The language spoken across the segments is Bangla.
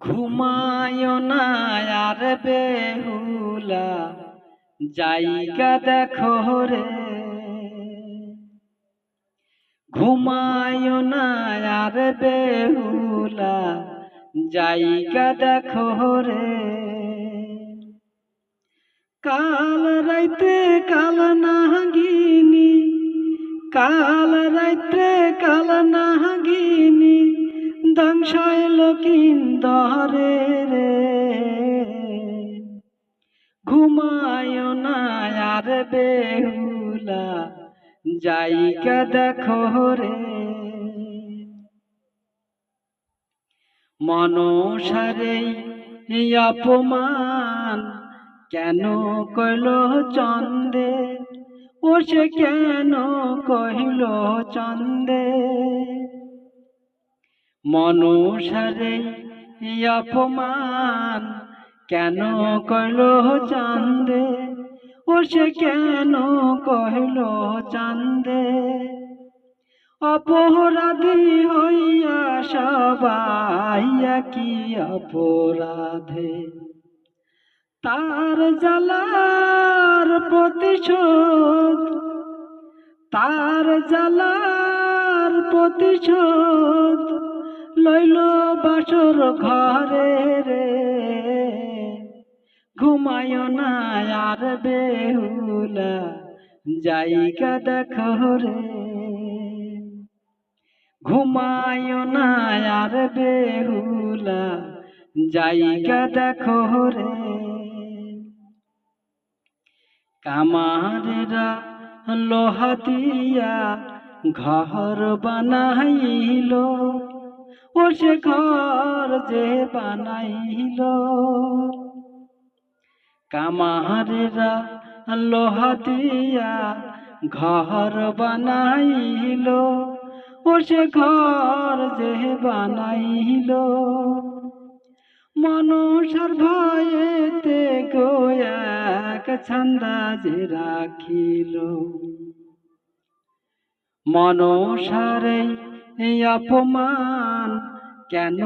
ঘুমায় না আর বেহুলা, জায়গা দেখো রে। ঘুমায় না আর বেহুলা, জায়গা দেখো রে। কাল রাইতে কাল নাগিনী কাল রাইতে কাল নাগিনী দংশাইল কিন্দরে রে। ঘুমায় না আর বেহুলা জায়গা দেখো রে। মনসারে অপমান কেন কইল চন্দে? ও সে কেন কহিল চন্দে? মনুষারে অপমান কেন কইল চান্দে? ও সে কেন কহিল চান্দে? অপরাধী হইয়া সবাই কি অপরাধে। তার জ্বালার প্রতিশোধ, তার জ্বালার প্রতিশোধ লইল বাসর ঘরে রে। ঘুমায় না আর বেহুলা, জায়গা দেখো রে। ঘুমায় না আর বেহুলা, জায়গা দেখো রে। কামারেরা লোহা দিয়া ঘর বানাইল। সে ঘর যে বানাইল। কামারেরা লোহা দিয়া ঘর বানাইল। সে ঘর যে বানাইল। মনুষার ভয়েতে গোয়াক ছন্দা যে রাখিল। মনসারে এই অপমান কেন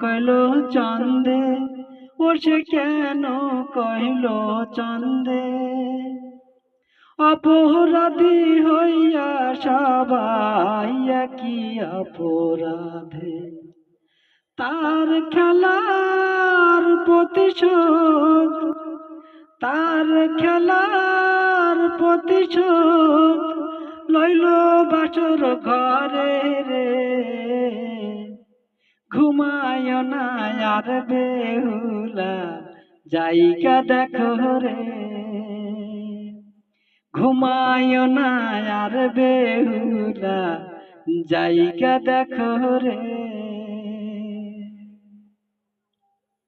কইল চন্দে? ও সে কেন কহিল চন্দে? অপরাধী হইয়া সবাই কি অপরাধে। তার খেলার প্রতিশোধ, তার খেলার প্রতিশোধ লইল বাসর ঘরে রে। ঘুমায় না আর বেহুলা জায়গা দেখো রে। ঘুমায় না আর বেহুলা জায়গা দেখো রে।